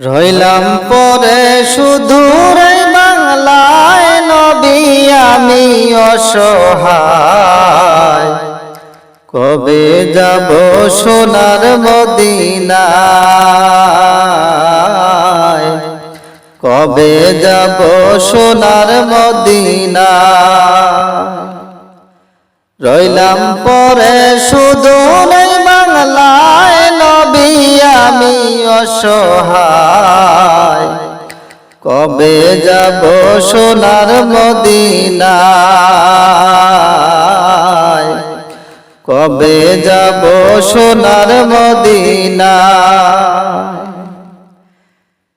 রইলাম পরে শুধু রে বাংলায় নবী, আমি অসহায়। কবে যাব সোনার মদিনায়? কবে যাব সোনার মদিনা রইলাম পরে শুধু অসহায় কবে যাব সোনার মদিনায়? কবে যাব সোনার মদিনা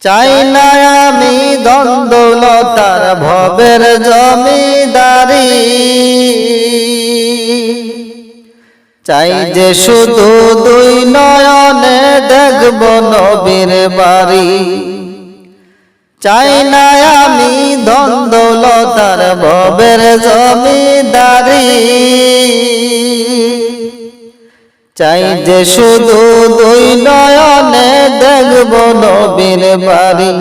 চাই না আমি দ্বন্দ্বলতার ভবের জমিদারি। চাই যে শুধু দুই নয়নে দেখব নবীর বাড়ি। চাই না আমি দ্বন্দ্বলতার ভবের জমিদারি। চাই যে শুধু দুই নয়নে দেখব নবীর বাড়ি।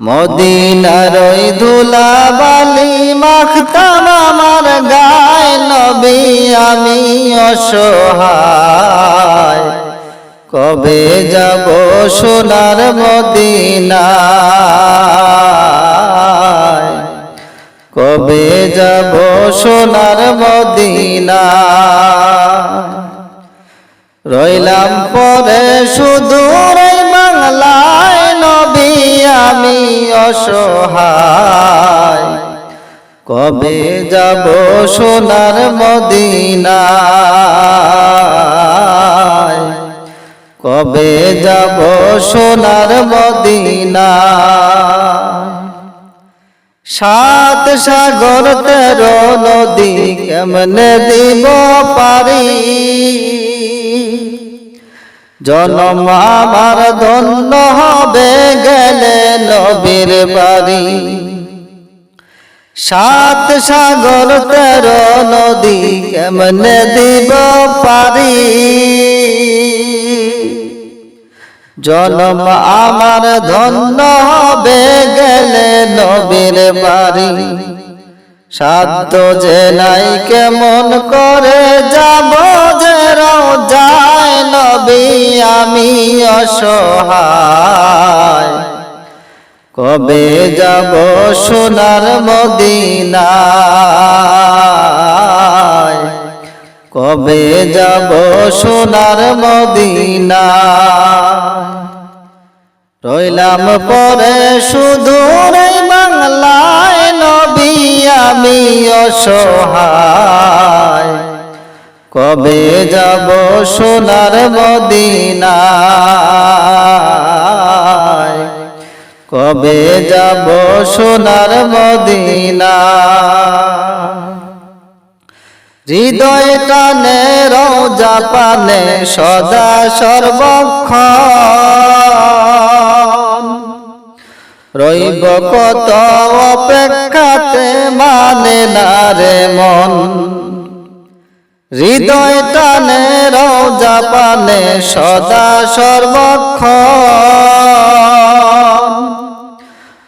মদিনার ধুলা বালি মাখতাম আমার গায়। নবী আমি অসহায়? কবে যাব সোনার মদিনায়? কবে যাব সোনার মদিনা রইলাম পরে শুধু বাংলায়, নবী আমি অসহায়। কবে যাব সোনার মদিনায়? কবে যাব সোনার মদিনা সাত সাগর তেরো নদী কেমনে দিব পারি? জনম আমার ধন্য হবে গেলে নবীর বাড়ি। সাত সাগর তেরো নদী কেমনে দিব পারি? জনম আমার ধন্য হবে গেলে নবীর বাড়ি। সাধ্য যে নাই কেমন করে যাব যে যায় নবী আমি অসহায়। কবে যাব সোনার মদিনায়? কবে যাব সোনার মদিনা রইলাম পরে শুধু বাংলায় নবী আমি অসহায়। কবে যাব সোনার মদিনায়? কবে যাব সোনার মদিনা? হৃদয় টানে রোজা পানে সদা সর্বক্ষণ। রইব কত অপেক্ষাতে মানে না রে মন। হৃদয় টানে রোজা পানে সদা সর্বক্ষণ।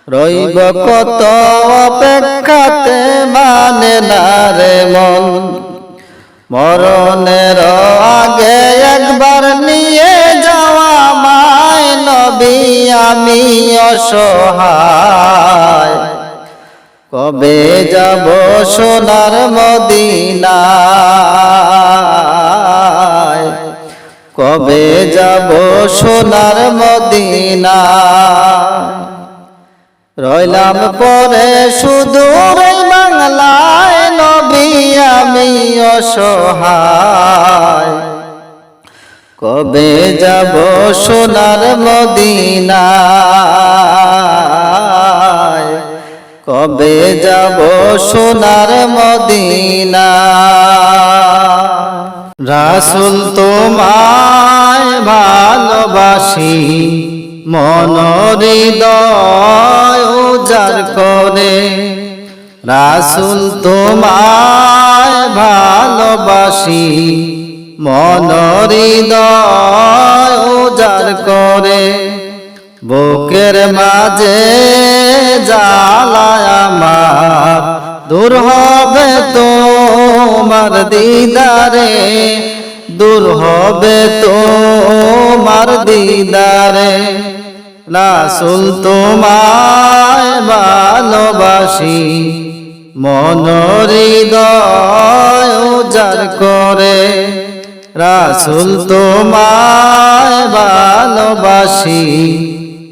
রইব কত অপেক্ষাতে মানে না রে মন। মরণের আগে একবার নিয়ে যাওয়া মায় নবী, আমি অসহায়। কবে যাব সোনার মদিনায়? কবে যাব সোনার মদিনা রইলাম পরে শুধু রে বাংলায় নবী, আমি অসহায়। কবে যাব সোনার মদিনায়? কবে যাব সোনার মদিনা রাসুল তোমায় ভালোবাসি, মনোহৃদয় উজার করে রাসুল তোমায় ভালোবাসি, মন হৃদয় উজাড় করে, বুকের মাঝে জ্বালায় আমার, দূর হবে তোমার দিদারে, দূর হবে তোমার দিদারে। রাসুল তোমায় ভালোবাসি। মনোহৃদয় উজার করে। রাসুল তোমায় ভালোবাসি।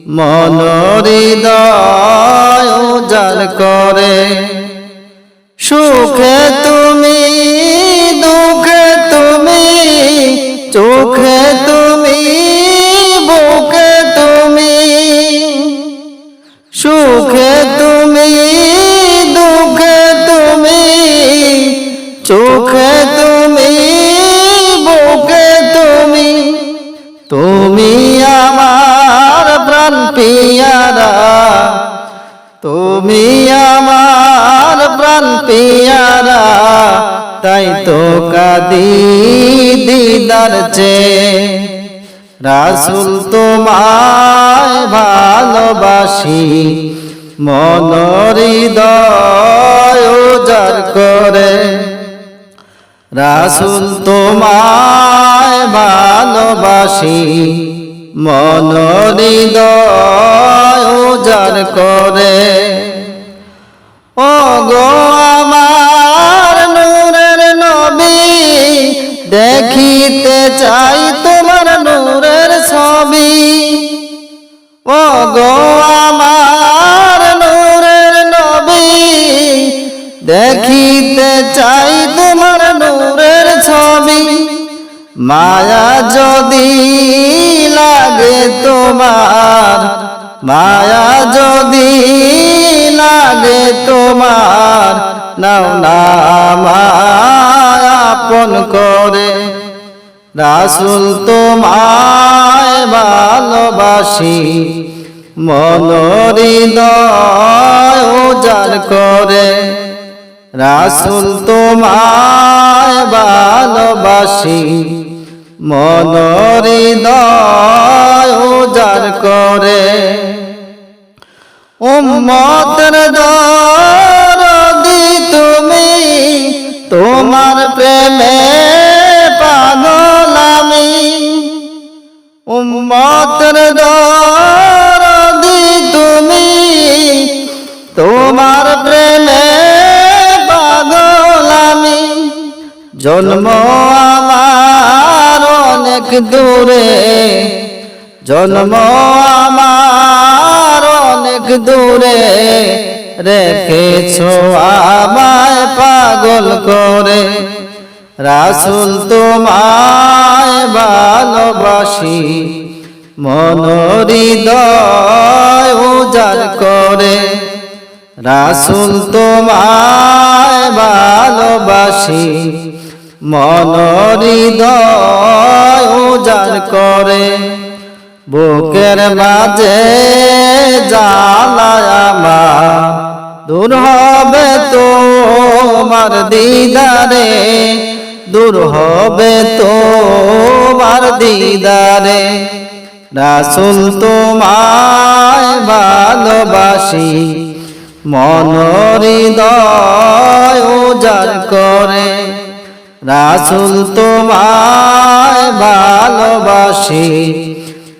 মনোহৃদয় উজার করে। সুখে তুমি, দুঃখে তুমি, চোখে তুমি সুখে তুমি, দুঃখে তুমি, চোখে তুমি, বুকে তুমি তুমি আমার প্রাণ পিয়ারা, তুমি আমার প্রাণ পিয়ারা, তাই তো কাদি দিদার চে রাসুল তোমায় ভালোবাসি মনোহৃদয় উজার করে। রাসুল তোমায় ভালোবাসি মনোহৃদয় উজার করে। ও গো দেখিতে চাই তোমার নূরের ছবি। ও গো আমার নূরের নবী, দেখিতে চাই তোমার নূরের ছবি। মায়া যদি লাগে তোমার, মায়া যদি লাগে তোমার, নাও না আপন করে। রাসুল তোমায় ভালোবাসি মনোহৃদয় উজার করে। রাসুল তোমায় ভালোবাসি মনোহৃদয় উজার করে। উম্মতের তোমার প্রেমে পাগল আমি। উম্মতের দরদি তুমি। তোমার প্রেমে পাগল জন্ম আমার অনেক দূরে। জন্ম আমার অনেক দূরে রেখেছ আমায় পাগল করে। রাসুল তোমায় ভালোবাসি মনোহৃদয় উজার করে। রাসুল তোমায় ভালোবাসি মনোহৃদয় উজার করে। বুকের মাঝে জ্বালায় আমার। দূর হবে তোমার দিদারে, দূর হবে তোমার দিদারে। রাসুল তোমায় ভালোবাসি মনোহৃদয় উজার করে। রাসুল তোমায় ভালোবাসি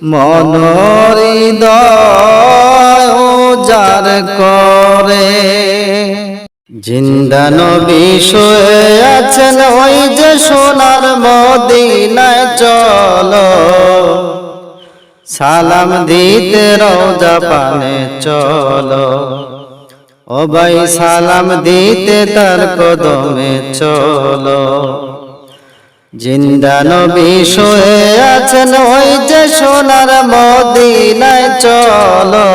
মনোহৃদয় উজার করে। জিন্দান বিষয়ে আছেন ওই যে সোনার মদিনায়, চলো। সালাম দিতে রোজা পানে চলো। ও ভাই, সালাম দিতে তার কদমে চলো। জিন্দান বিষয়ে আছেন ওই যে সোনার মদিনায়, চলো।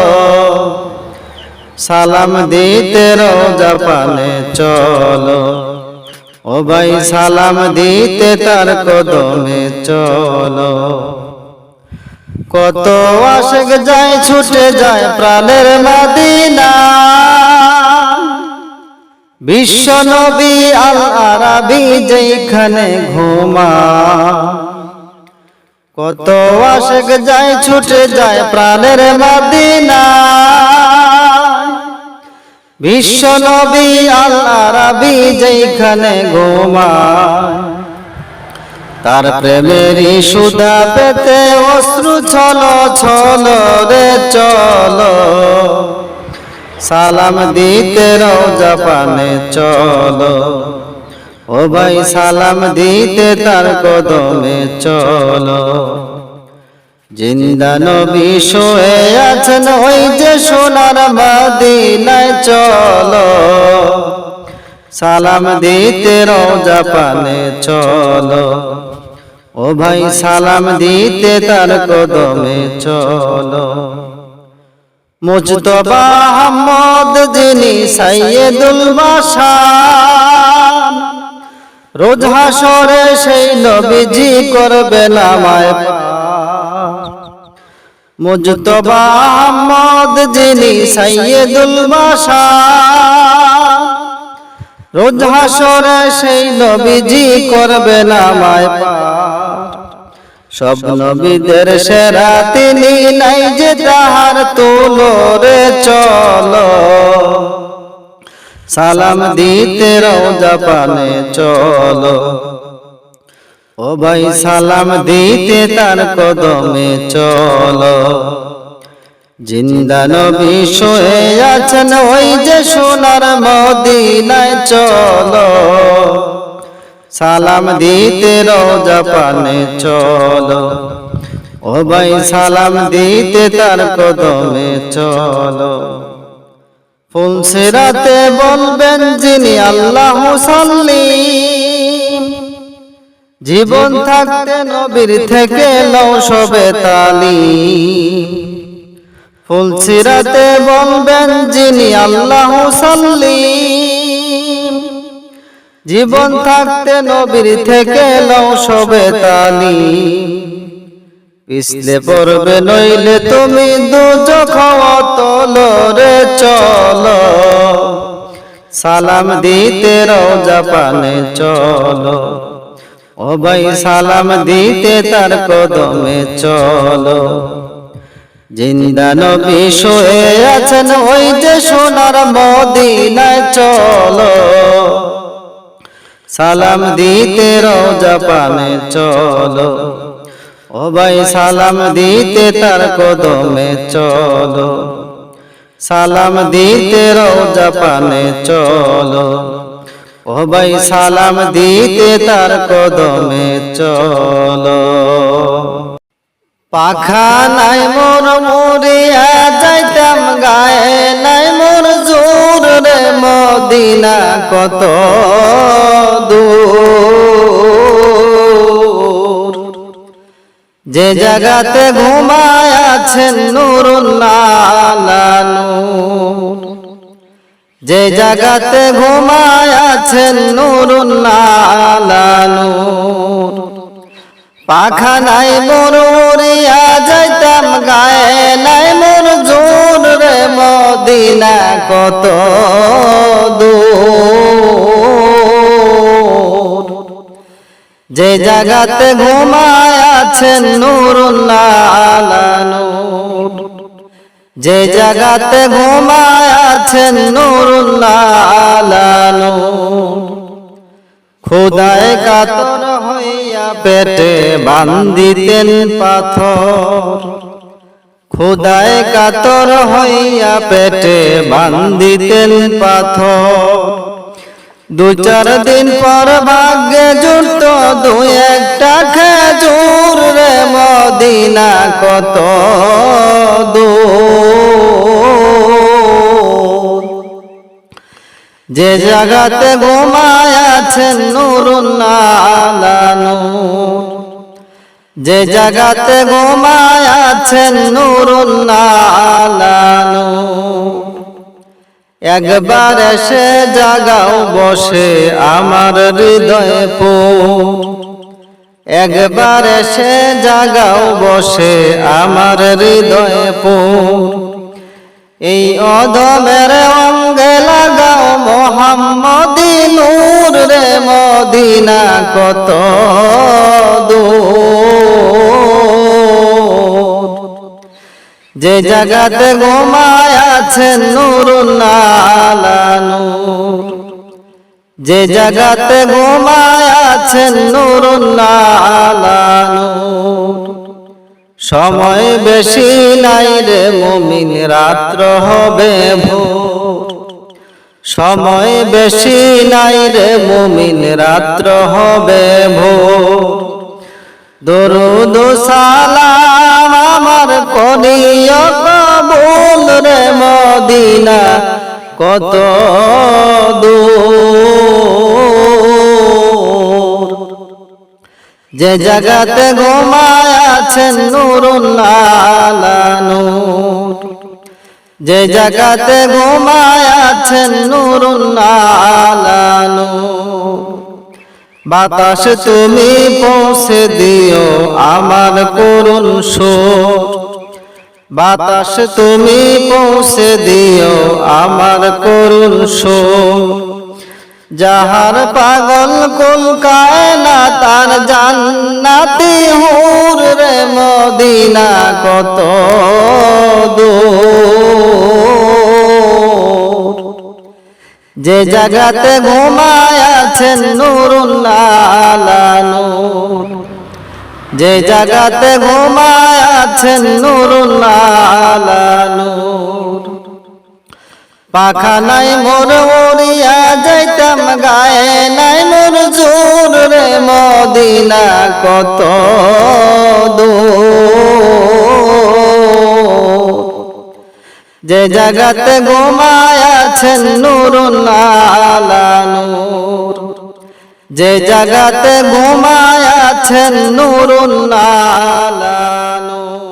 সালাম দিতে রোজা পানে চলো। ও ভাই, সালাম দিতে তার কদমে চলো। কত আশেক যায়, ছুটে যায় প্রাণের মাদিনা বিশ্ব নবী আল আরাবি যেখানে ঘুমা, কত আশেক যায়, ছুটে যায় প্রাণের মাদিনা বিশ্ব নবী আল্লাহ রাবি যেখানে ঘুমায় তার প্রেমেরই সুদা পেতে অশ্রু ছল, ছলো রে চলো। সালাম দিতে রোজা পানে চলো। ও ভাই, সালাম দিতে তার কদমে চলো। জিন্দা নবী শোয়ে আছেন ওই যে সোনার মদিনায় চলো। সালাম দিতে রোজা পানে চলো। ও ভাই, সালাম দিতে তার কদমে চলো। মুজতবা আহমদ যিনি সাইয়েদুল বাসান রোজ হাসরে সেই নবীজি করবেন আমায়। মুজতবা আহমদ যিনি সাইয়েদুল বাসান রোজ হাসরে সেই নবীজি করবেন আমায়। সব নবীদের সেরা তিনি নাই যে তাহার তুলো রে চলো। সালাম দিতে রোজা পানে চলো। ও ভাই সালাম দিতে তার কদমে চলো। জিন্দা নবী শোয়ে আছেন ওই যে সোনার মদিনায় চলো। সালাম দিতে রোজা পানে চলো। ও ভাই, সালাম দিতে তার কদমে চলো। ফুলসিরাতে বলবেন যিনি আল্লাহ সাল্লিম জীবন থাকতে নবীর থেকে লও সবে তালিম ফুলসিরাতে বলবেন যিনি আল্লাহ সাল্লিম জীবন থাকতে নবীর থেকে লও সবে তালি। পিছলে পড়বে নইলে তুমি দুজখ তলরে চলো। সালাম দিতে রোজা পানে চলো। ও ভাই, সালাম দিতে তার কদমে চলো। জিন্দা নবী শোয়ে আছেন ওই যে সোনার মদিনায় চলো। সালাম দিতে রোজা পানে চলো। ও ভাই, সালাম দিতে তার কদমে চলো। সালাম দিতে রোজা পানে চলো। ও ভাই, সালাম দিতে তার কদমে চলো। পাখা নাই মোর মরিয়া, যাইতাম গায়ে নাই মোর জোর রে মদিনা, কত দূর। যে জায়গাতে ঘুমায় আছেন নুরুল্লাহ নূর। যে জায়গাতে ঘুমায় আছেন নুরুল্লাহ নূর। পাখা নাই মোর উড়িয়া যাইতাম, গায়ে নাই মোর জোর রে মদিনা কত যে জায়গাতে ঘুমায় আছেন নূর। যে জায়গাতে ঘুমায় আছেন নূর। খুদায় কাতর হইয়া পেটে বান্দিতেন পাথর। খুদায় কাতর হইয়া পেটে বান্দিতেন পাথর। দু চার দিন পর ভাগ্যে জুটত দু একটা খেজুর রে মদিনা কত দূর। যে জাগাতে ঘুমায় আছেন নূর যে জাগাতে ঘুমায় আছেন নূর একবার এসে জাগাও বসে আমার হৃদয়ে পো। একবার এসে জাগাও বসে আমার হৃদয়ে পো। এই অদমের অঙ্গে লাগাও মোহাম্মদী নূর রে মদিনা কত যে জায়গাতে ঘুমায় আছেন নুরুন্নালা নূর। যে আছেন নুরুন্নালা নূর। সময় বেশি নাই রে মুমিন, রাত্র হবে ভোর। সময় বেশি নাই রে মুমিন, রাত্র হবে ভোর। দরুদ সালাম আমার করিও কবুল রে মদিনা, কত দূর। যে জাগাতে ঘুমায় আছেন নূর। যে জাগাতে ঘুমায় আছেন নূর। বাতাস তুমি পৌঁছে দিও আমার করুণ সুর। বাতাস তুমি পৌঁছে দিও আমার করুণ সুর। যাহার পাগল কুল কায়না তার জান্নাতি হুর রে মদিনা কত যে জাগাতে ঘুমায় আছেন নুরুন্নালা নূর যে জাগাতে ঘুমায় আছেন নুরুন্নালা নূর পাখা নাই মোর উড়িয়া যাইতাম, গায়ে নাই মোর জোর রে মদিনা কত যে জাগাতে ঘুমায় আছেন নুরুন্নালা নূর। যে জাগাতে ঘুমায় নুরুন্নালা নূর।